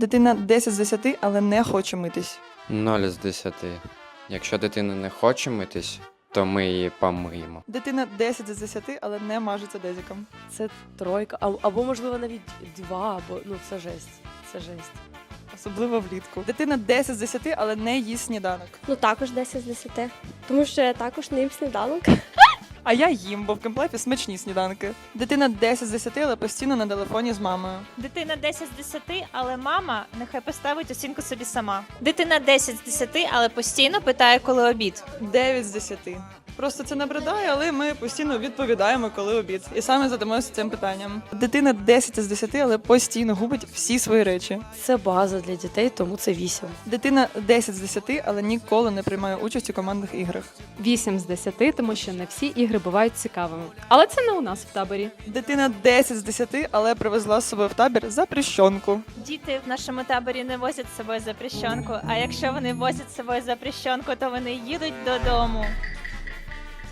Дитина 10 з 10, але не хоче митись. 0 з 10. Якщо дитина не хоче митись, то ми її помиємо. Дитина 10 з 10, але не мажеться дезіком. Це тройка, а- або можливо навіть два, або ну це жесть. Це жесть. Особливо влітку. Дитина 10 з 10, але не їсть сніданок. Ну також 10 з 10. Тому що я також не їм сніданок. А я їм, бо в кемплайфі смачні сніданки. Дитина 10 з 10, але постійно на телефоні з мамою. Дитина 10 з 10, але мама нехай поставить оцінку собі сама. Дитина 10 з 10, але постійно питає, коли обід. 9 з 10. Просто це набридає, але ми постійно відповідаємо, коли обід. І саме задамося цим питанням. Дитина 10 з 10, але постійно губить всі свої речі. Це база для дітей, тому це вісім. Дитина 10 з 10, але ніколи не приймає участь у командних іграх. 8 з 10, тому що не всі ігри бувають цікавими. Але це не у нас в таборі. Дитина 10 з 10, але привезла з собою в табір запрещенку. Діти в нашому таборі не возять з собою запрещенку, а якщо вони возять з собою запрещенку, то вони їдуть додому.